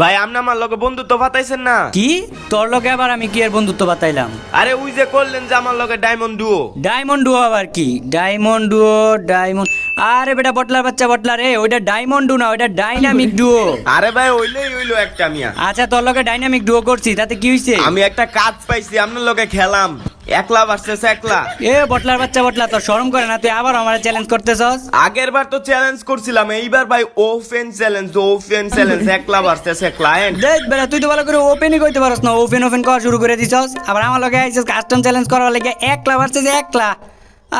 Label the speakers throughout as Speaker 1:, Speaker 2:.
Speaker 1: ভাই আপনি আমার লগে বন্ধুত্ব ফাতাইছেন না?
Speaker 2: কি? তোর লগে আবার আমি কি এর বন্ধুত্ব বাতাইলাম
Speaker 1: আরে ওই যে করলেন যে আমার লগে ডায়মন্ড ডুও
Speaker 2: ডায়মন্ড ডুও আবার কি? ডায়মন্ড ডুও ডায়মন্ড আরে বেটা বটলার বাচ্চা বটলা রে ওইটা ডায়মন্ড ডু না ওইটা ডাইনামিক ডুও
Speaker 1: আরে ভাই ওইলেই হইল একটা মিয়া।
Speaker 2: আচ্ছা তোর লগে ডাইনামিক ডুও করছি তাতে কি হইছে?
Speaker 1: আমি একটা কাজ পাইছি আপনার লগে খেলাম। একলা ভার্সেস একলা।
Speaker 2: এ বটলার বাচ্চা বটলা তোর শরম করে না? তুই আবার আমার চ্যালেঞ্জ করতেছস?
Speaker 1: আগের বার তো চ্যালেঞ্জ করছিলাম এইবার ভাই ওপেন চ্যালেঞ্জ ওপেন চ্যালেঞ্জ একলা ভার্সেস একলা
Speaker 2: দেখ বেটা তুই তো ভালো করে ওপেনই করতে পারস না ওপেন ওপেন করা শুরু করে দিছস। আবার আমার লগে আইছিস কাস্টম চ্যালেঞ্জ করার লাগে একলা ভার্সেস একলা।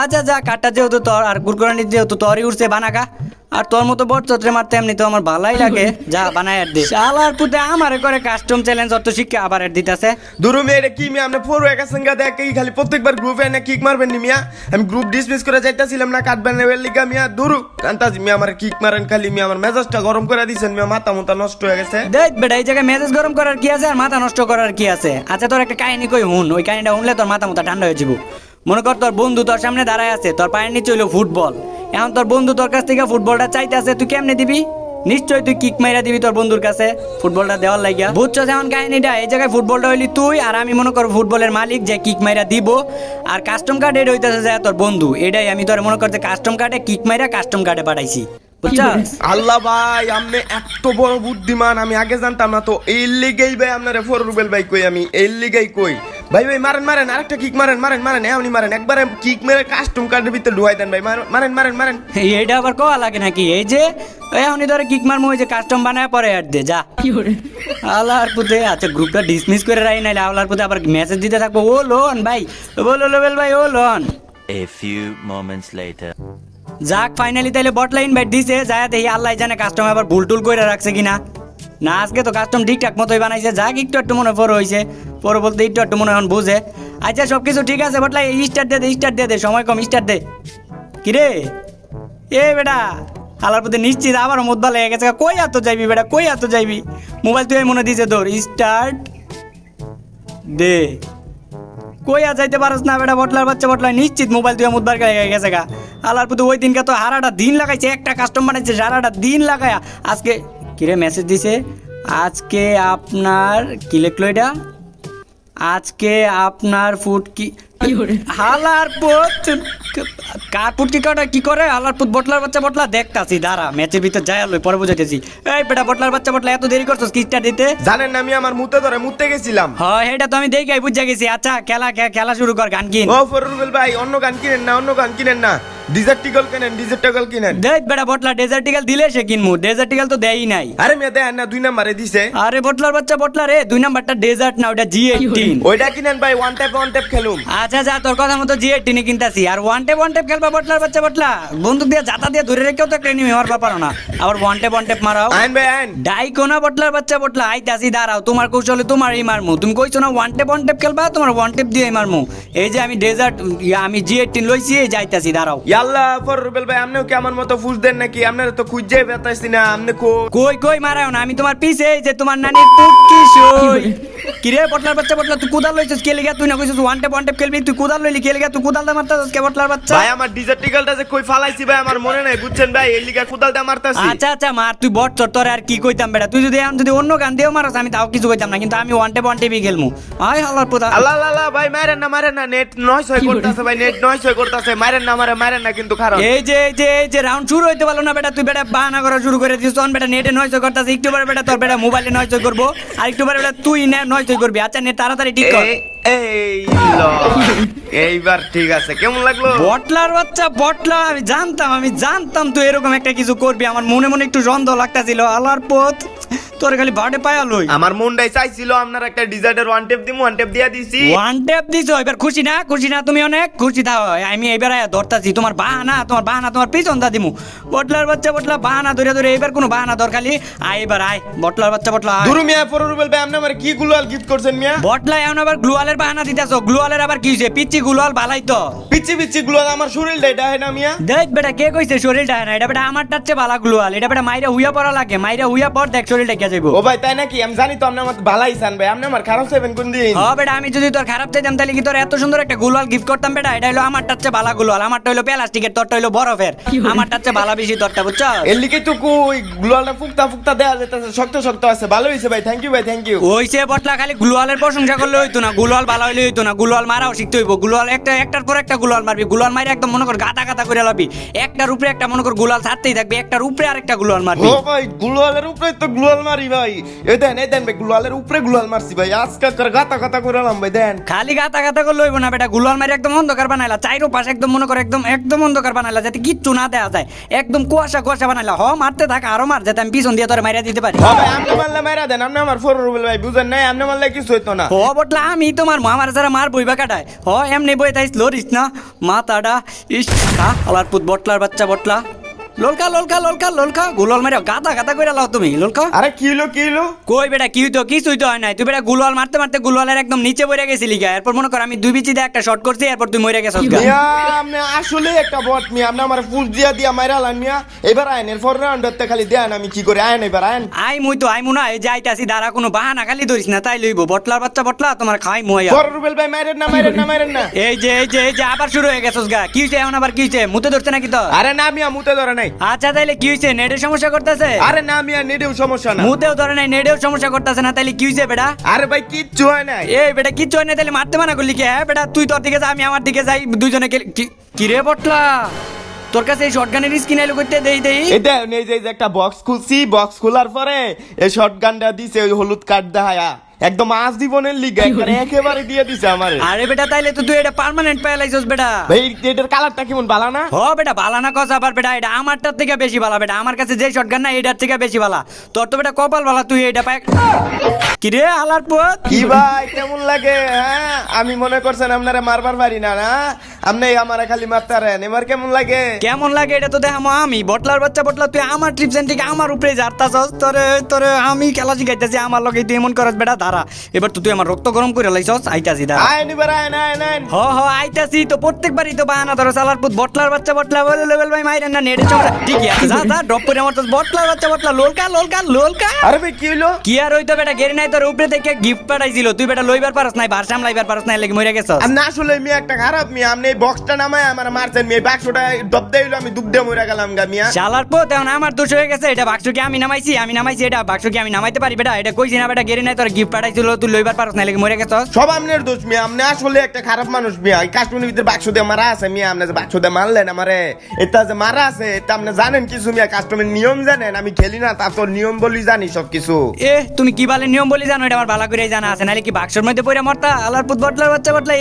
Speaker 2: আচ্ছা যা কাটটা যেহেতু তোর আর কুরকুরানির যেহেতু তোরই উঠছে বানাকা আর তোর মতো বট চত্রে মারতে এমনি তো আমার ভালাই লাগে। যা বানায় আর দে। শালার পুতে আমারে করে কাস্টম চ্যালেঞ্জ অত শিক্ষা আবার আর দিতাছে।
Speaker 1: দুরু মেয়ে কি মিয়া? আপনি ফোর একা সঙ্গে দেখে খালি প্রত্যেকবার গ্রুপে এনে কিক মারবেন নি মিয়া? আমি গ্রুপ ডিসমিস করে যাইতাছিলাম না কাটবেন না এর লিগা মিয়া। দুরু কান্তাজি মিয়া আমার কিক মারেন খালি মিয়া। আমার মেজাজটা গরম করে দিছেন মিয়া মাথা মুতা নষ্ট হয়ে গেছে।
Speaker 2: দেখ বেটা এই জায়গায় মেজাজ গরম করার কি আছে আর মাথা নষ্ট করার কি আছে? আচ্ছা তোর একটা কাহিনী কই হুন ওই কাহিনীটা শুনলে তোর মাথা মাথা ঠান্ডা হয়ে যাব। মনে কর তোর বন্ধু তোর সামনে দাঁড়ায় আছে তোর পায়ের নিচে হইল ফুটবল এখন তোর বন্ধু তোর কাছ থেকে ফুটবলটা চাইতে আছে, তুই কেমনে দিবি? নিশ্চয়ই তুই কিক মাইরা দিবি তোর বন্ধুর কাছে ফুটবলটা দেওয়ার লাগিয়া। বুঝছ যেমন কাহিনীটা? এই জায়গায় ফুটবলটা হইলি তুই, আর আমি মনে করো ফুটবলের মালিক যে কিক মাইরা দিব। আর কাস্টম কার্ড এটা হইতেছে যে তোর বন্ধু, এটাই আমি তোর মনে করতে কাস্টম কার্ডে কিক মাইরা কাস্টম কার্ডে পাঠাইছি।
Speaker 1: আল্লাহ ভাই আপনি এত বড় বুদ্ধিমান আমি আগে জানতাম না তো। এই লিগেই ভাই আপনারে ফোর রুবেল ভাই কই আমি এই লিগেই কই। ভাই ভাই মারেন মারেন আরেকটা কিক মারেন মারেন মারেন এমনি মারেন। একবারে কিক মেরে কাস্টম কার্ডের ভিতরে ঢুয়াই দেন ভাই মারেন মারেন মারেন
Speaker 2: এইটা আবার কোয়া লাগে নাকি? এই যে এখনই ধরে কিক মারমু ওই যে কাস্টম বানায় পরে আর দে যা। আল্লাহর পুতে আচ্ছা গ্রুপটা ডিসমিস করে রাই নাইলে আল্লাহর পুতে আবার মেসেজ দিতে থাকব। ও লোন ভাই বলো লোবেল ভাই ও লোন।
Speaker 3: A few moments later.
Speaker 2: যাক ফাইনালি তাইলে বট লাইন ব্যাট দিছে, যায় এই আল্লাহ জানে কাস্টম আবার ভুল টুল করে রাখছে কিনা। না, আজকে তো কাস্টম ঠিকঠাক মতোই বানাইছে, যাক, একটু একটু মনে পর হয়েছে পরে বলতে একটু একটু মনে এখন বুঝে। আচ্ছা সব কিছু ঠিক আছে বটলাই স্টার্ট দে দে স্টার্ট দে দে, সময় কম স্টার্ট দে। কিরে এ বেটা আলার প্রতি নিশ্চিত আবার মোদ্দা লেগে গেছে কই এত যাইবি বেটা, কই এত যাইবি? মোবাইল তুই মনে দিছে তোর স্টার্ট দে। কই আর যাইতে পারস না বেটা? বটলার বাচ্চা বটলার নিশ্চিত মোবাইল তুই মুদবার গায়ে গেছে গা। আলার পুতু ওই দিনকে তো হারাটা দিন লাগাইছে একটা কাস্টমার আছে সারাটা দিন লাগায়া। আজকে কিরে মেসেজ দিছে? আজকে আপনার কি লিখলো এটা? আজকে আপনার ফুড কি হালার পুত কার পুট কি করে? কি করে হালার বটলার বাচ্চা বটলা দেখতাছি দাঁড়া ম্যাচের ভিতর যাই আলো পরে বুঝাইতেছি। এই বেটা বটলার বাচ্চা বটলা এত দেরি করছস কিস্টা দিতে?
Speaker 1: জানেন না আমি আমার মুতে ধরে মুতে গেছিলাম।
Speaker 2: হ্যাঁ এটা তো আমি দেখে বুঝা গেছি। আচ্ছা খেলা খেলা শুরু কর গান কিন।
Speaker 1: ও ফরুল ভাই অন্য গান কিনেন না অন্য গান কিনেন না। ডিজার্টিকল কিনেন ডিজার্টিকল কিনেন?
Speaker 2: দেখ বেটা বটলা দিলে সে কিনমু ডেজার্টিক্যাল তো দেয়ই নাই।
Speaker 1: আরে মেয়ে দেন না দুই নাম্বারে দিছে।
Speaker 2: আরে বটলার বাচ্চা বটলা রে দুই নাম্বারটা ডেজার্ট না ওটা জি এইটিন
Speaker 1: ওইটা কিনেন ভাই ওয়ান ট্যাপ ওয়ান ট্যাপ খেলুম।
Speaker 2: আচ্ছা যা তোর কথা মতো জি এইটিনে কিনতাছি। আর ওয়ান টেপ ওয়ান টেপ খেলবা বটলার বাচ্চা বটলা? বন্দুক দিয়ে জাতা দিয়ে ধরে রেখেও তো একটা এনিমি মারবা পারো না। আবার ওয়ান টেপ ওয়ান টেপ মারাও।
Speaker 1: আইন ভাই আইন।
Speaker 2: ডাইকোনা বটলার বাচ্চা বটলা আইতাছি দাঁড়াও তোমার কৌশলে তোমারই মারমু। তুমি কইছো না ওয়ান টেপ ওয়ান টেপ খেলবা তোমার ওয়ান টেপ দিয়ে মারমু। এই যে আমি ডেজার্ট আমি জি এইটিন লইছি এই যাইতাছি দাঁড়াও।
Speaker 1: ইয়াল্লা ভাই আপনিও কি আমার মতো ফুস দেন নাকি? আপনারা তো খুঁজে বেতাইছি না আপনি
Speaker 2: কই কই মারাও না আমি তোমার পিছে যে তোমার নানির পুটকি সই। কিরে বটলার বাচ্চা বটলা তুই কুদাল লইছিস কে লিগা তুই না কইছিস ওয়ান টেপ ওয়ান টেপ খেলবি তুই কুদাল লইলি কে লিগা তুই কুদাল দা মারতাছিস কে বটলার বাচ্চা?
Speaker 1: ভাই আমার ডিজার্টিকলটা যে কই ফালাইছি ভাই আমার মনে নাই বুঝছেন ভাই এই লিগা কুদালটা মারতাছি।
Speaker 2: আচ্ছা আচ্ছা মার তুই বট চর তোর আর কি কইতাম বেটা? তুই যদি যদি অন্য গান দিয়েও মারাস আমি তাও কিছু কইতাম না কিন্তু আমি ওয়ান টেপ ওয়ান টেপই খেলমু। আয় হালার
Speaker 1: আল্লাহ আল্লাহ আল্লাহ, ভাই মারেন না মারেন না নেট নয় ছয় করতেছে ভাই নেট নয় ছয় করতেছে মারেন না মারে মারেন না। কিন্তু খারাপ
Speaker 2: এই যে এই যে এই যে রাউন্ড শুরু হইতে পারল না বেটা তুই বেটা বাহানা করা শুরু করে দিস তখন বেটা নেটে নয় ছয় করতাছিস একটু পরে বেটা তোর বেটা মোবাইলে নয় ছয় করব। আর একটু পরে বেটা তুই নে নয় করবি। আচ্ছা নেট তাড়াতাড়ি ঠিক কর।
Speaker 1: এই-। এইবার ঠিক আছে। কেমন লাগল?
Speaker 2: বটলার বাচ্চা বটলা আমি জানতাম আমি জানতাম তুই এরকম একটা কিছু করবি। আমার মনে মনে একটু সন্দেহ লাগতাছিল। আলার পথ। তোর খালি বাড়ে পায়া লই।
Speaker 1: আমার মনটাই চাইছিল আপনার একটা ডিজার্টের ওয়ান টেপ দিমু ওয়ান টেপ দিয়া দিছি।
Speaker 2: ওয়ান টেপ দিছো এবার খুশি না? খুশি না তুমি অনেক? খুশি থাও আমি এবার আয়া ধরতাছি। তোমার বাহানা তোমার বাহানা তোমার পিছন দা দিমু। বটলার বাচ্চা বটলা বাহানা ধরে ধরে এবার কোনো বাহানা দরকালি আয় এবার আয় বটলার বাচ্চা বটলা।
Speaker 1: দুরু মিয়া ভাই আপনি আমার কি গুলাল গিফট করছেন মিয়া?
Speaker 2: বটলা এমন আবার গ্লুয়ালের বাহানা দিতেছো। গ্লুয়ালের আবার কি হয়েছে পিচ্ছি গ্লুয়াল বালাই তো।
Speaker 1: পিচ্ছি পিচ্ছি গুলাল আমার শরীরটা এটা হয় না মিয়া।
Speaker 2: দেখ বেটা কে কইছে শরীরটা না? এটা বেটা আমার টাচ্ছে বালা গ্লুয়াল। এটা বেটা মাইরা হুইয়া পড়া লাগে। মাইরা হুইয়া পর দেখ শরীরটা যাইবো।
Speaker 1: ও ভাই তাই নাকি? আমি জানি তো আপনি আমার ভালাই চান ভাই। আপনি আমার খারাপ চাইবেন কোন দিন?
Speaker 2: হ বেটা আমি যদি তোর খারাপ চাইতাম তাহলে কি তোর এত সুন্দর একটা গুলাল গিফট করতাম বেটা? এটা হলো গুলাল আমারটা হলো প্লাস্টিকের তোরটা হলো বরফের। বালা? বেশি তোরটা বুঝছ?
Speaker 1: এর লিগে তো কই গ্লোয়ালটা ফুকতা ফুকতা দেয়া যেতেছে শক্ত শক্ত আছে। ভালো হইছে ভাই থ্যাংক ইউ ভাই থ্যাংক ইউ
Speaker 2: ওইসে বটলা খালি গুলোয়ালের প্রশংসা করলে হইতো না গুলোয়াল ভালো হইলে হইতো না গুলোয়াল মারাও শিখতে হইব। গুলোয়াল একটা একটার পর একটা গুলোয়াল মারবি গুলোয়াল মারি একদম মনে কর গাদা গাদা করে লাবি। একটার উপরে একটা মনে কর গুলাল ছাড়তেই থাকবে একটার উপরে আরেকটা গুলোয়াল মারবি।
Speaker 1: ও ভাই গ্লোয়ালের উপরে তো গ্লোয়াল মারি ভাই। এই দেন এই দেন ভাই গ্লোয়ালের উপরে গুলাল মারছি ভাই। আজকে করে গাতা গাতা করে এলাম ভাই দেন।
Speaker 2: খালি গাতা গাতা করলে হইব না বেটা গুলোয়াল মারি একদম অন্ধকার বানাইলা চাইরো পাশ একদম মনে করে একদম একদম অন্ধকার বানাইলা যাতে কিচ্ছু না দেয়া যায়। একদম কুয়াশা কুয়াশা বানাইলা। হ মারতে থাক আরও মার যাতে আমি পিছন দিয়ে তোর মারিয়া দিতে পারি।
Speaker 1: হ্যাঁ ভাই আপনি মারলে মারা দেন আপনি আমার ফোর রুবেল ভাই বুঝেন নাই? আপনি মারলে কিছু হইতো না।
Speaker 2: হ বটলা আমি তোমার মা আমার যারা মার বইবা কাটায়। হ এমনি বই তাইস লরিস না। মাথাটা ইস খা আলার পুত বটলার বাচ্চা বটলা। লোলকা লোলকা লোলকা লোলকা। গুলাল মারিয়া গাদা গাদা করে লাও তুমি। লোলকা।
Speaker 1: আরে কি হলো কি হলো
Speaker 2: কই বেটা কি হইতো কিছুই তো হয় নাই? তুই বেটা গুলাল মারতে মারতে গুলালের একদম নিচে পড়ে গেছিলি গা। এরপর মনে কর আমি দুই বিচি দিয়ে একটা শর্ট করছি এরপর তুই মরে গেছিস গা।
Speaker 1: মিয়া আপনি আসলে একটা বট মিয়া আপনি আমার ফুল দিয়া দিয়া মাইরালান মিয়া। এবার আইন এর ফর রাউন্ডতে খালি দেন আমি কি করে? আইন এবার আইন।
Speaker 2: আই মুই তো আই মুনা এই যাইতাছি দাঁড়া কোনো বাহানা খালি ধরিস না তাই লইব। বটলার বাচ্চা বটলা তোমার খাই মুয়া
Speaker 1: ফর রুবেল ভাই মাইরেন না মাইরেন না মাইরেন না।
Speaker 2: এই যে এই যে এই যে আবার শুরু হয়ে গেছিস গা। কি হইছে এখন আবার কি হইছে? মুতে ধরছে নাকি তো
Speaker 1: আরে না মিয়া মুতে ধরে নাই।
Speaker 2: আচ্ছা তাইলে কি হইছে? নেটের সমস্যা করতেছে?
Speaker 1: আরে না মিয়া নেডেও সমস্যা না।
Speaker 2: মুতেও ধরে নাই নেটেও সমস্যা করতেছে না তাইলে কি হইছে বেটা?
Speaker 1: আরে ভাই কিচ্ছু হয় নাই।
Speaker 2: এই বেটা কিচ্ছু হয় না তাহলে মারতে মানা করলি কি হ্যাঁ বেটা? তুই তোর দিকে যা আমি আমার দিকে যাই দুজনে কে- রে বটলা? তোর কাছে এই শর্টগানের স্কিন আইলো করতে দেই দেই।
Speaker 1: এটা এই যে একটা বক্স খুলছি বক্স খোলার পরে এই শর্টগানটা দিছে ওই হলুদ কার্ড দেখায়া। একদম আজ জীবনের লিগে একবারে একেবারে দিয়ে দিছে আমারে।
Speaker 2: আরে বেটা তাইলে তো তুই এটা পার্মানেন্ট লাইছস বেটা।
Speaker 1: ভাই এটার কালারটা কেমন ভালো না?
Speaker 2: হ বেটা বালা না কথা আবার বেটা এটা আমারটার থেকে বেশি বালা বেটা আমার কাছে যে শটগান না এটার থেকে বেশি বালা। তোর তো বেটা কপাল বালা তুই এটা পাই কি রে আলার পথ
Speaker 1: কি ভাই কেমন লাগে হ্যাঁ? আমি মনে করছেন আপনারা মারবার পারি না না? আপনি আমারে খালি মারতারেন এবার কেমন লাগে?
Speaker 2: কেমন লাগে এটা তো দেখামো আমি বটলার বাচ্চা বটলা তুই আমার ট্রিপসেন থেকে আমার উপরে জারতাছস তোরে তোরে আমি খেলা শিখাইতেছি আমার লগে তুই এমন করস বেটা দাঁড়া। এবার তো তুই আমার রক্ত গরম করে লাইছস আইতাছি দাঁড়া।
Speaker 1: আইন এবার আইন আইন আইন
Speaker 2: হ হ আইতাছি তো প্রত্যেকবারই তো বাহানা ধরো সালার পুত বটলার বাচ্চা বটলা বলে লেভেল ভাই মাইরেন না নেড়ে চমড়া ঠিকই আছে যা যা ড্রপ করে আমার তো বটলার বাচ্চা বটলা লোলকা লোলকা লোলকা।
Speaker 1: আরে ভাই কি হইল?
Speaker 2: কি আর হইতো বেটা গেরি নাই তোর উপরে থেকে গিফট পাঠাইছিল তুই বেটা লইবার পারস নাই ভার সামলাইবার পারস নাই লাগি মরে গেছস।
Speaker 1: আপনি আসলে মিয়া একটা খারাপ মিয়া আপনি এই বক্সটা নামায় আমার মারছেন এই বাক্সটা ডব দেইলো আমি ডুব দিয়ে মরে গেলাম গা মিয়া।
Speaker 2: শালার পো তেমন আমার দোষ হয়ে গেছে এটা বাক্স কি আমি নামাইছি? আমি নামাইছি এটা বাক্স কি আমি নামাইতে পারি বেটা? এটা কইছি না বেটা গেরি নাই তোর গিফট পাঠাইছিল তুই লইবার পারস নাই লাগি মরে গেছস।
Speaker 1: সব আপনার দোষ মিয়া আপনি আসলে একটা খারাপ মানুষ মিয়া। এই কাশ্মীরের ভিতরে বাক্স দিয়ে মারা আছে মিয়া আপনি যে বাক্স দিয়ে মারলেন আমারে এটা যে মারা আছে এটা আপনি জানেন কিছু মিয়া? কাস্টমের নিয়ম জানেন আমি খেলি না তা তো নিয়ম বলি জানি সব কিছু
Speaker 2: এ তুমি কি বলে নিয়ম বলি জানো? এটা আমার ভালো করে জানা আছে নাহলে কি বাক্সের মধ্যে পড়ে মরতা? আলার পুত বটলার বাচ্চা বটলা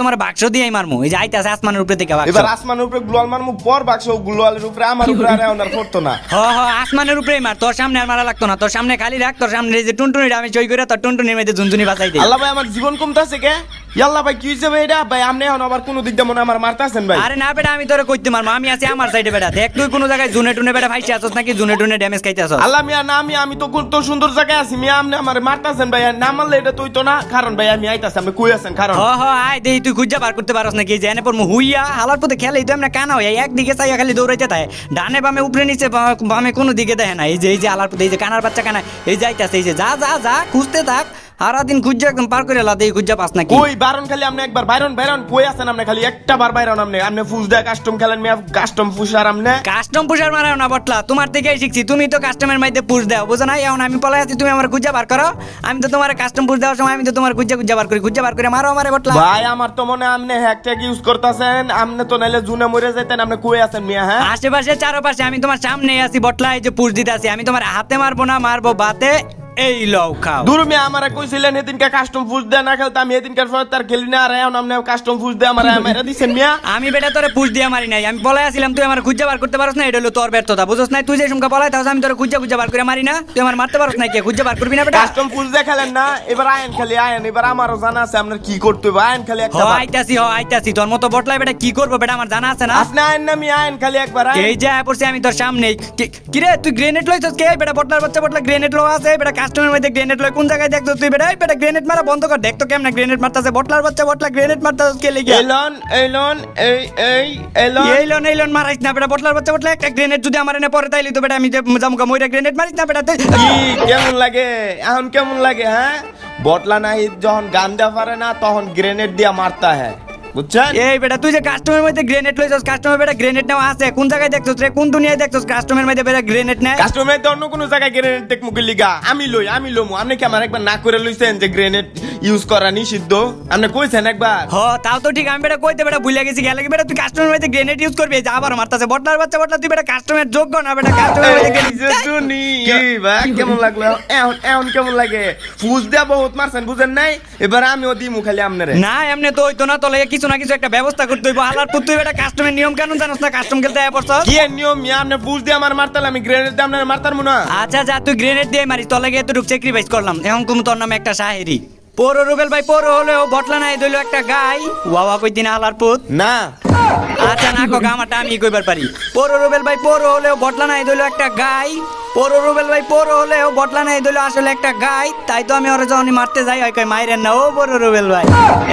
Speaker 2: তোমার বাক্স দিয়েই মারমু। এই যে আইতাছে আসমানের উপরে থেকে বাক্স।
Speaker 1: এবার আসমানের উপরে গ্লোয়াল মারমু পর বাক্স গ্লোয়ালের উপরে আমার উপরে আর ওনার পড়তো না।
Speaker 2: হ হ আসমানের উপরেই মার তোর সামনে আর মারা লাগতো না তোর সামনে খালি রাখ তোর সামনে এই যে টুনটুনিটা আমি চই করে তোর টুনটুনির মধ্যে ঝুনঝুনি বাঁচাই দিই।
Speaker 1: আল্লাহ ভাই আমার জীবন কমতাছে কে? ইয়াল্লা ভাই কি হইছে ভাই এটা? ভাই আপনি এখন আবার কোন দিক দিয়ে মনে আমার মারতাছেন ভাই?
Speaker 2: আরে না বেটা আমি তোরে কইতে মারমু আমি আছি আমার সাইডে বেটা। দেখ তুই কোনো জায়গায় জুনে টুনে বেটা ভাইছে আসছ নাকি জুনে টুনে ড্যামেজ খাইতে আসছ
Speaker 1: আল্লাহ মিয়া না আমি আমি তো তো সুন্দর জায়গায় আছি মিয়া আপনি আমার মারতাছেন ভাই না মারলে এটা তুই তো না। কারণ ভাই আমি আইতাছি আমি কই আছেন? কারণ
Speaker 2: হ হ আয় দেই তুই খুঁজা বার করতে পারস নাকি যে এনে পর হুইয়া হালার পথে খেলে তো এমনি কানা হইয়া একদিকে চাইয়া খালি দৌড়াইতে থাকে। ডানে বামে উপরে নিচে বামে কোনো দিকে দেখে না এই যে এই যে হালার পথে এই যে কানার বাচ্চা কানা এই যাইতাছে এই যে যা যা যা খুঁজতে থাক। সারাদিন খুঁজা একদম পার করে লাদে খুঁজা পাস নাকি?
Speaker 1: কই বারণ খালি আপনি একবার বাইরন বাইরন কই আছেন আপনি খালি? একটা বার বাইরন আপনি আপনি ফুস দেয় কাস্টম খেলেন মিয়া কাস্টম ফুসার আপনি
Speaker 2: কাস্টম পুষার মারাও না বটলা তোমার থেকেই শিখছি তুমি তো কাস্টমের মধ্যে পুষ দাও বুঝো না এখন আমি পলাই আছি তুমি আমার খুঁজা বার করো। আমি তো তোমার কাস্টম পুষ দেওয়ার সময় আমি তো তোমার খুঁজা খুঁজা বার করি খুঁজা বার করে মারো আমারে বটলা।
Speaker 1: ভাই আমার তো মনে আপনি হ্যাক ট্যাগ ইউজ করতেছেন আপনি তো নাইলে জুনে মরে যেতেন আপনি কই আছেন মিয়া হ্যাঁ?
Speaker 2: আশেপাশে চারপাশে আমি তোমার সামনে আছি বটলা এই যে পুষ দিতে আছি আমি তোমার হাতে মারবো না মারবো বাতে। এই লও খাও
Speaker 1: দূর মিয়া আমারে কইছিলেন এদিনকে কাস্টম ফুস দেয় না খেলতে আমি এদিনকার পর তার খেলি না আর এখন আপনি কাস্টম ফুস দেয় আমার মেরে দিছেন মিয়া?
Speaker 2: আমি বেটা তোরে পুষ দিয়ে মারি নাই। আমি পলাই আসছিলাম তুই আমার খুঁজা বার করতে পারছ না এটা হলো তোর ব্যর্থতা। বুঝছ না তুই যে সংখ্যা পলাই তাহলে আমি তোর খুঁজা খুঁজা বার করে মারি না? তুই আমার মারতে পারছ না কে? খুঁজা বার করবি না বেটা?
Speaker 1: কাস্টম ফুস দিয়ে খেলেন না? এবার আয়েন খালি আয়েন এবার আমারও জানা আছে আপনার কি করতে হবে। আয়েন খালি একটা বার।
Speaker 2: আইতাছি হ আইতাছি। তোর মতো বটলাই বেটা কি করব বেটা? আমার জানা আছে না?
Speaker 1: আপনি আয়েন না আমি আয়েন খালি একবার
Speaker 2: এই যে আয়া পড়ছি আমি তোর সামনে কি রে তুই গ্রেনেড লইছস কে? বেটা বটলার বাচ্চা বটলা গ্রেনেড লো আছে বেটা কাস্টমের মধ্যে গ্রেনেড লয় কোন জায়গায় দেখতো তুই বেটা? এই বেটা গ্রেনেড মারা বন্ধ কর দেখতো কেমনে গ্রেনেড মারতাছে বটলার বাচ্চা বটলা গ্রেনেড মারতাছে কে লেগে
Speaker 1: এলন এলন এই এই এলন।
Speaker 2: এই লোন এই লোন মারাইস না বেটা বটলার বাচ্চা বটলা একটা গ্রেনেড যদি আমার এনে পরে তাইলি তো বেটা আমি যে জামুকা মইরা গ্রেনেড মারিস না বেটা
Speaker 1: কেমন লাগে? এখন কেমন লাগে হ্যাঁ? বটলা নাই যখন গান দেওয়া পারে না তখন গ্রেনেড দিয়া মারতা হ্যাঁ বুঝছেন?
Speaker 2: এই বেটা তুই যে কাস্টমার মধ্যে গ্রেনেড লইছস কাস্টমার বেটা গ্রেনেড নেওয়া আছে কোন জায়গায় দেখছস রে? কোন দুনিয়ায় দেখছস কাস্টমার মধ্যে বেটা গ্রেনেড
Speaker 1: কাস্টমার তো অন্য কোনো জায়গায় গ্রেনেড মুখে লিগা? আমি লই আমি লমু। আপনি কি আমার একবার না করে লইছেন যে গ্রেনেড ইউজ করা নিষিদ্ধ? আপনি কইছেন একবার?
Speaker 2: হ তাও তো ঠিক আমি বেটা কইতে বেটা ভুলে গেছি গেলে বেটা তুই কাস্টমার মধ্যে গ্রেনেড ইউজ করবি? যা আবার মারতাছে বটলার বাচ্চা বটলা তুই বেটা কাস্টমার যোগ্য না বেটা কাস্টমার মধ্যে
Speaker 1: বা, কেমন লাগল? এখন এখন কেমন লাগে? ফুস দেয়া বহুত মারছেন বুঝেন নাই? এবার আমিও দিমু খালি আপনারে
Speaker 2: না এমনি তো হইতো না তোলে কিছু না কিছু একটা ব্যবস্থা করতে হইব। হালার পুত তুই বেটা কাস্টমার নিয়ম কেন জানোস না? কাস্টম খেলতে আয় পড়ছস
Speaker 1: কি এর নিয়ম? মিয়া আপনি ফুস দিয়ে আমার মারতাল আমি গ্রেনেড দিয়ে আপনার মারতাম না।
Speaker 2: আচ্ছা যা তুই গ্রেনেড দিয়ে মারিস তোর লাগে এতটুকু স্যাক্রিফাইস করলাম। এখন তুমি তোর নামে একটা শাহেরি পৌর রুবেল ভাই পৌর হলেও বটলা নাই দইলো একটা গাই। ওয়াওয়া কই দিন আলার পুত?
Speaker 1: না।
Speaker 2: আচ্ছা না কো গামাটা আমি কইবার পারি। পৌর রুবেল ভাই পৌর হলেও বটলা নাই দইলো একটা গাই। পৌর রুবেল ভাই পৌর হলেও বটলা নাই দইলো আসলে একটা গাই। তাই তো আমি ওরা যখন মারতে যাই হয় কই মাইরেন না ও পৌর রুবেল ভাই।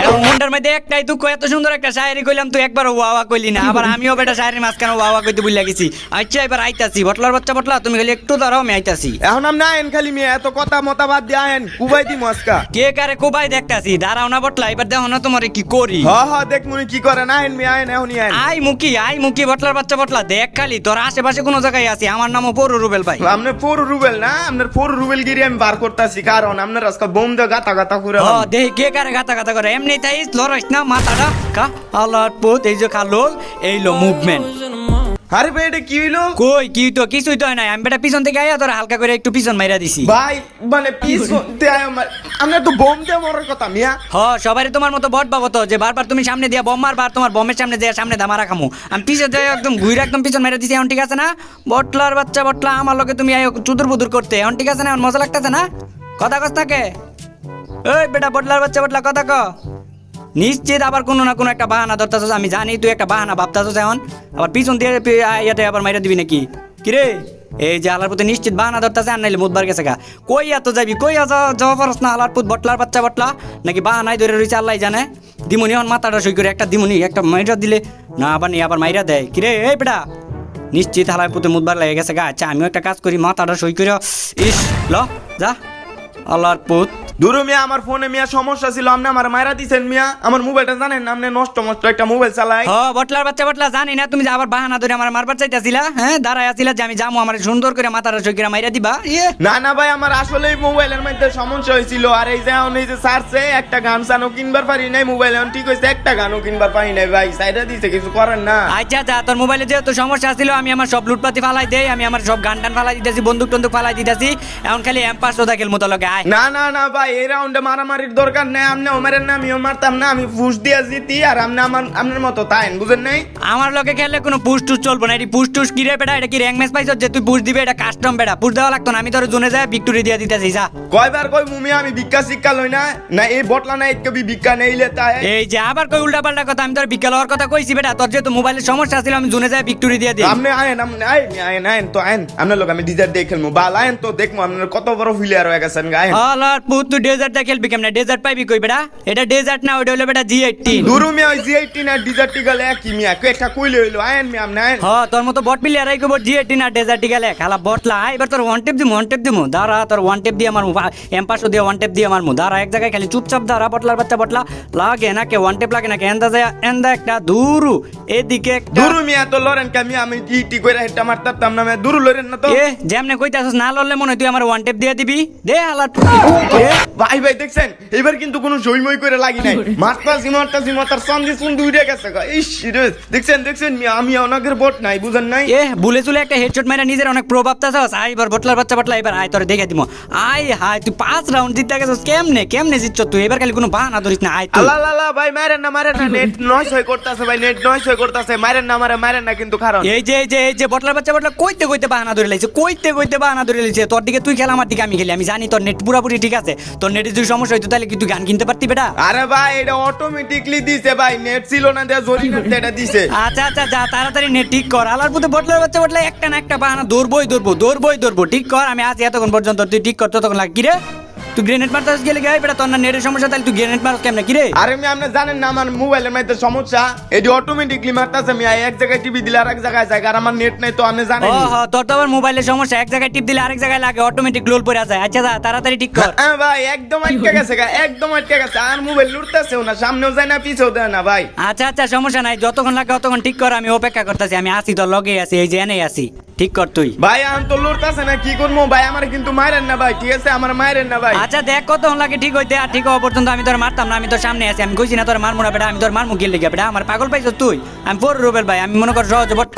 Speaker 2: এখন মুন্ডার মধ্যে একটাই দুঃখ এত সুন্দর একটা শায়েরি কইলাম তুই একবার ওয়াওয়া কইলি না। আবার আমিও বেটা শায়েরির মাঝখানে ওয়াওয়া কইতে বুঝলা গেছি। আচ্ছা এবার আইতাছি। বটলার বাচ্চা বটলা তুমি খালি একটু দাঁড়াও আমি আইতাছি।
Speaker 1: এখন আপনি আয়েন খালি মিয়া এত কথা মতাবাদ দিয়ে আয়েন কুবাই দি মস্কা
Speaker 2: কে কারে কোবাই দেখতাছি? দাঁড়াও না বটলা এবার দেখো না তোমারে কি করি।
Speaker 1: হ হ দেখ মুনি কি করেন আয়েন মিয়া আয়েন এখনই আয়েন
Speaker 2: আই মুকি আই মুকি বটলার বাচ্চা বটলা দেখ খালি তোর আশেপাশে কোনো জায়গায় আছি আমার নামও পৌর রুবেল ভাই।
Speaker 1: আপনার ফোর রুবেল না? আপনার ফোর রুবেল গিরি আমি বার করতেছি কারণ আপনার আজকে বোম দে গাতা গাতা করে
Speaker 2: ও দেই কে কারে গাতা গাতা করে। এমনি তাই লড়াইস না মাথাটা কা আল্লাহ পোত এই যে খালোল এই লো মুভমেন্ট
Speaker 1: আরে ভাই এটা কি হইল?
Speaker 2: কই কি তো কিছুই তো হয় নাই। আমি বেটা পিছন থেকে আইয়া তোর হালকা করে একটু পিছন মাইরা দিছি।
Speaker 1: ভাই মানে পিস আপনার তো বোম দিয়ে মরার কথা মিয়া।
Speaker 2: হ সবারই তোমার মতো বট পাবো তো যে বারবার তুমি সামনে দিয়া বম মারবার তোমার বমের সামনে দিয়ে সামনে দামা রাখামু আমি পিছনে যাই একদম ঘুরে একদম পিছন মেরে দিছি এখন ঠিক আছে না? বটলার বাচ্চা বটলা আমার লোকে তুমি আই চুদুর বুদুর করতে এখন ঠিক আছে না? এখন মজা লাগতেছে না? কথা কস থাকে ওই বেটা বটলার বাচ্চা বটলা কথা ক। নিশ্চিত আবার কোনো না কোনো একটা বাহানা ধরতেছ আমি জানি তুই একটা বাহানা ভাবতেছ এখন। আবার পিছন দিয়ে ইয়াতে আবার মাইরা দিবি নাকি? কিরে? এই যে আলার প্রতি নিশ্চিত বাহানা ধরতেছে, আর নাইলে মুদবার গেছে গা। কই এত যাবি? কই যাওয়া পারস না? আলার পুত বটলার বাচ্চা বটলা? নাকি বাহানাই ধরে রয়েছে আল্লাহ জানে? দিমুনি এখন মাথাটা সই করে একটা দিমুনি, একটা মাইরা দিলে। না, আবার নিয়ে আবার মাইরা দেয়। কিরে, এই বেটা? নিশ্চিত হালার প্রতি মুদবার লেগে গেছে গা। আচ্ছা আমিও একটা কাজ করি, মাথাটা সই করে ইস, ল, যা। আল্লাহর পুত
Speaker 1: দুরু মিয়া আমার ফোনে মিয়া সমস্যা ছিল আপনি আমার মায়েরা দিছেন মিয়া। আমার মোবাইলটা জানেন না আপনি নষ্ট মষ্ট একটা মোবাইল চালাই।
Speaker 2: হ বটলার বাচ্চা বটলা জানি না তুমি যে আবার বাহানা ধরে আমার মারবার চাইতাছিলা হ্যাঁ? দাঁড়ায় আসিলা যে আমি যাব আমার সুন্দর করে মাথাটা সই করে মাইরা দিবা ইয়ে।
Speaker 1: না না ভাই আমার আসলে মোবাইলের মধ্যে সমস্যা হয়েছিল। আর এই যে এই যে সারছে একটা গান সানও কিনবার পারি নাই মোবাইল এখন ঠিক হয়েছে একটা গানও কিনবার পারি নাই ভাই সাইডে দিছে কিছু করেন না।
Speaker 2: আচ্ছা যা তোর মোবাইলে যেহেতু সমস্যা ছিল আমি আমার সব লুটপাতি ফালাই দেই আমি আমার সব গান টান ফালাই দিতেছি বন্দুক টন্দুক ফালাই দিতেছি এখন খালি এম্পাস তো দেখেল মতো লগে আয়।
Speaker 1: না না না ভাই এই রাউন্ডে মারামারির দরকার নেই। আপনি ওমারেন না আমিও মারতাম না আমি ফুস দিয়া জিতি আর আপনি আমার আপনার মতো তাই বুঝেন নাই?
Speaker 2: আমার লগে খেললে কোনো পুশ টুস চলবো না। এটি পুশ টুস কি রে বেটা? এটা কি র্যাঙ্ক ম্যাচ পাইছ যে তুই পুশ দিবে? এটা কাস্টম বেটা। পুশ দেওয়া লাগতো না। আমি তোর জুনে যায় ভিক্টোরি দিয়ে দিতেছি যা।
Speaker 1: কয়বার কই মুমি আমি ভিক্ষা শিক্ষা লই না? না এই বটলা না কবি ভিক্ষা নেইলে তাই।
Speaker 2: এই যে আবার কই উল্টা পাল্টা কথা আমি তোর বিকেল হওয়ার কথা কইছি বেটা। তোর যেহেতু মোবাইলের সমস্যা ছিল আমি জুনে যায় ভিক্টোরি দিয়ে দিই।
Speaker 1: আপনি আয়েন আপনি আয়েন আয়েন আয়েন তো আয়েন। আপনার লোক আমি ডিজার দিয়ে খেলব বাল আয়েন তো দেখব আপনার কত বড় ফিলিয়ার হয়ে গেছেন গায়েন
Speaker 2: হলার পুত তুই ডেজার্টটা খেলবি কেমনে? ডেজার্ট পাইবি কই বেটা? এটা ডেজার্ট না ওটা হলো বেটা জি এইটিন
Speaker 1: দুরু মিয়া ওই জি এইটিন আর ডিজার্টি গেলে একই মিয়া। কেউ একটা কইলে হইল আয়েন মিয়া আপনি আয়েন।
Speaker 2: হ তোর মতো বট প্লেয়ার আই কইব জি এইটিন আর ডেজার্ট গেলে। খালা বটলা আয়, এবার তোর ওয়ান টেপ দিমু ওয়ান টেপ দিমু। দাঁড়া তোর ওয়ান টেপ দিয়ে আমার এম্পাসও দিয়ে ওয়ান টেপ দিয়ে আমার দাঁড়া এক জায়গায় খালি চুপচাপ দাঁড়া বটলার বাচ্চা বটলা লাগে না কে ওয়ান টেপ লাগে না কে এন্দা যায় এন্দা একটা দূরু। এদিকে একটা
Speaker 1: দুরু মিয়া তো লরেন কা মিয়া আমি ইটি কইরা হেটা মারতাম না মিয়া। দুরু লরেন না তো।
Speaker 2: এ যেমনে কইতাছস না লড়লে মনে হয় তুই আমার ওয়ান টেপ দিয়ে দিবি। দে হালা
Speaker 1: ভাই ভাই দেখছেন? এবার কিন্তু কোনো জয়ময় করে লাগি নাই। মারতাছি মারতাছি মাতার সন্ধি সুন্দর উড়ে গেছে গা। ইস দেখছেন দেখছেন আমি অনাগের বট নাই বুঝেন নাই?
Speaker 2: এ ভুলে চুলে একটা হেডশট মারা নিজের অনেক প্রভাব তাছাস আই এবার বটলার বাচ্চা বটলা এবার আয় তোর দেখে দিমু। আয় হায় তুই পাঁচ রাউন্ড জিততে গেছিস কেমনে কেমনে জিতছ তুই? এবার খালি কোনো বাহানা ধরিস না আয় তুই।
Speaker 1: লা আল্লাহ ভাই মারেন না মারেন না নেট নয় ছয় করতেছে ভাই নেট নয় ছয় করতেছে মারেন না মারে মারেন না কিন্তু কারণ।
Speaker 2: এই যে এই যে এই যে বটলার বাচ্চা বটলা কইতে কইতে বাহানা ধরে লাইছে কইতে কইতে বাহানা ধরে লাইছে। তোর দিকে তুই খেলা আমার দিকে আমি খেলি আমি জানি তোর নেট পুরাপুরি ঠিক আছে। তোর নেটে যদি সমস্যা হইতো তাহলে কিন্তু তুই গান কিনতে পারতি বেটা?
Speaker 1: আরে ভাই এটা অটোমেটিকলি দিছে ভাই। নেট ছিল না দেয়া জরি নেট এটা দিছে।
Speaker 2: আচ্ছা আচ্ছা যা তাড়াতাড়ি নেট ঠিক কর। আলার পুতে বটলার বাচ্চা বটলা একটা না একটা বাহানা দৌড়বই দৌড়বো দৌড়বই দৌড়বো। ঠিক কর আমি আজ এতক্ষণ পর্যন্ত। তুই ঠিক কর ততক্ষণ লাগ কি রে? তুই গ্রেনেড মারতাস গেলে বেটা তোর না নেটের সমস্যা তাহলে তুই গ্রেনেড মারস কেমনে? কি রে?
Speaker 1: আরে আমি আপনি জানেন না আমার মোবাইলের মধ্যে সমস্যা? এটি অটোমেটিকলি মারতাছে আমি এক জায়গায় টিভি দিলে আর এক জায়গায় যায় আর আমার নেট নাই তো আপনি জানেন
Speaker 2: ও হ তোর তো আবার মোবাইলের সমস্যা এক জায়গায় টিপ দিলে আরেক জায়গায় লাগে অটোমেটিক লোল পড়ে যায়। আচ্ছা যা তাড়াতাড়ি ঠিক কর।
Speaker 1: হ্যাঁ ভাই একদম আটকে গেছে গা, একদম আটকে গেছে আর মোবাইল লুটতেছেও না সামনেও যায় না পিছেও দেয় না ভাই।
Speaker 2: আচ্ছা আচ্ছা সমস্যা নাই যতক্ষণ লাগে ততক্ষণ ঠিক কর আমি অপেক্ষা করতেছি আমি আসি তোর লগে আছি এই যে এনেই আসি ঠিক কর তুই।
Speaker 1: ভাই আমি তো লড়তাছে না কি করব? ভাই আমার কিন্তু মায়ের না ভাই ঠিক আছে? আমার মায়ের না ভাই।
Speaker 2: আচ্ছা দেখ কত লাগে ঠিক হইতে আর ঠিক হওয়া পর্যন্ত আমি তোর মারতাম না আমি তোর সামনে আছি আমি কইছি না তোর মারমু না বেটা আমি তোর মারমু গিয়ে লেগে বেটা আমার পাগল পাইছো তুই। আমি পর রুবেল ভাই আমি মনে কর সহজ বট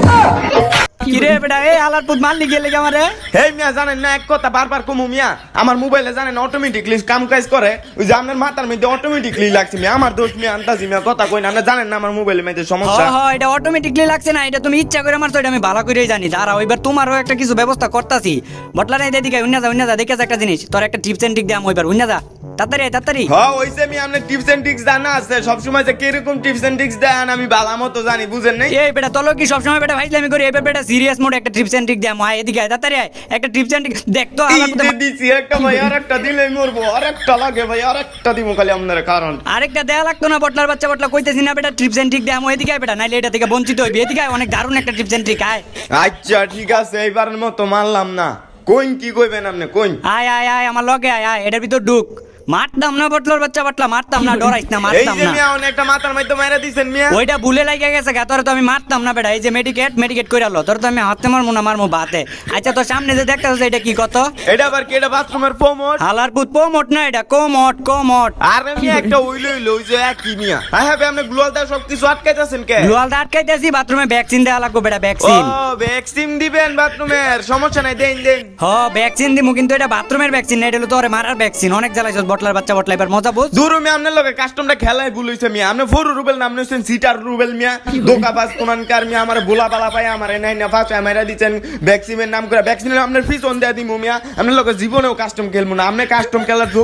Speaker 2: কি রে বেটা এই আলার পুত মারলি গেলে গে আমারে?
Speaker 1: হেই মিয়া জানেন না এক কথা বারবার কমু মিয়া। আমার মোবাইলে জানেন অটোমেটিকলি কাম কাজ করে। ওই যে আপনার মাথার মধ্যে অটোমেটিকলি লাগছে মিয়া আমার দোষ মিয়া আন্তাজি মিয়া কথা কই না। আপনি জানেন না আমার মোবাইলের মধ্যে সমস্যা?
Speaker 2: হ এটা অটোমেটিকলি লাগছে না এটা তুমি ইচ্ছা করে মারছো এটা আমি ভালো করেই জানি। দাঁড়াও এবার তোমারও একটা কিছু ব্যবস্থা করতাছি। বটলা নাই দিকে উন্না যা উন্না যা দেখে একটা জিনিস? তোর একটা টিপস এন্ড ট্রিক দাম ওইবার উন্না যা। তাড়াতাড়ি তাড়াতাড়ি।
Speaker 1: হ্যাঁ ওইসে আমি আপনার টিপস এন্ড ট্রিক্স জানা আছে। সবসময় যে কীরকম টিপস এন্ড ট্রিক্স দেন আমি ভালো মতো জানি বুঝেন নাই?
Speaker 2: এই বেটা তলো কি সবসময় বেটা ভাইজলামি করি এবার বেটা সিরিয়াস মোড একটা ট্রিপস এন্ড ট্রিক দাম আয় এদিকে আয় তাড়াতাড়ি আয় একটা ট্রিপস এন্ড ট্রিক দেখ তো আমার
Speaker 1: যে দিছি একটা ভাই আর একটা দিলেই মরবো আর একটা লাগে ভাই আর একটা দিব খালি আপনার কারণ।
Speaker 2: আরেকটা দেয়া লাগতো না বটলার বাচ্চা বটলা কইতেছি না বেটা ট্রিপস এন্ড ট্রিক দাম এদিকে আয় বেটা নাইলে এটা থেকে বঞ্চিত হইবি এদিকে আয়, অনেক দারুণ একটা ট্রিপস এন্ড ট্রিক আয়।
Speaker 1: আচ্ছা ঠিক আছে এইবারের মতো মানলাম না। কইন কি কইবেন আপনি কইন।
Speaker 2: আয় আয় আয় আমার লগে আয় আয় এটার ভিতর ঢুক। মারতাম না বটলার বাচ্চা বটলা মারতাম না ডরাইস না
Speaker 1: এই
Speaker 2: মারতাম
Speaker 1: যে
Speaker 2: না।
Speaker 1: মিয়া অনেক একটা মাথার মধ্যে মাইরা দিছেন মিয়া।
Speaker 2: ওইটা ভুলে লাগে গেছে গা তোর তো আমি মারতাম না বেটা এই যে মেডিকেট মেডিকেট করে আলো তোর তো আমি হাতে মারমু না মারমু বাতে। আচ্ছা তোর সামনে যে দেখতে এটা কি কত?
Speaker 1: এটা আবার কি এটা বাথরুমের প্রমোট
Speaker 2: হালার পুত পোমট না এটা কোমট কোমট।
Speaker 1: আর আমি একটা উইল উইল ওই যে একই মিয়া। হ্যাঁ হ্যাঁ আপনি গ্লোয়াল দা সব কিছু আটকাইতেছেন কে?
Speaker 2: লোয়াল দা আটকাইতেছি বাথরুমে ভ্যাকসিন দেওয়া লাগবে বেটা
Speaker 1: ও
Speaker 2: ভ্যাকসিন
Speaker 1: ভ্যাকসিন দিবেন বাথরুমের সমস্যা নাই দেন দেন।
Speaker 2: হ ভ্যাকসিন দিমু কিন্তু এটা বাথরুমের ভ্যাকসিন না এটা হলো তোরে মারার ভ্যাকসিন অনেক জ্বালাইছ বটলার বাচ্চা বটলা, এবার মজা বুঝ।
Speaker 1: দূর মিয়া, আপনার লগে কাস্টমটা খেলায় ভুল হইছে মিয়া। আপনি ফোর রুবেল নাম নিছেন সিটার রুবেল মিয়া। দোকা বাস কোনানকার মিয়া, আমার বোলা বালা পায়, আমার নাই না ফাঁস আমারা দিছেন ভ্যাকসিনের নাম করে ভ্যাকসিনের আপনার ফিস অন দেয়া দিমু মিয়া। আপনার লগে জীবনেও কাস্টম খেলব না। আপনি কাস্টম খেলার যোগ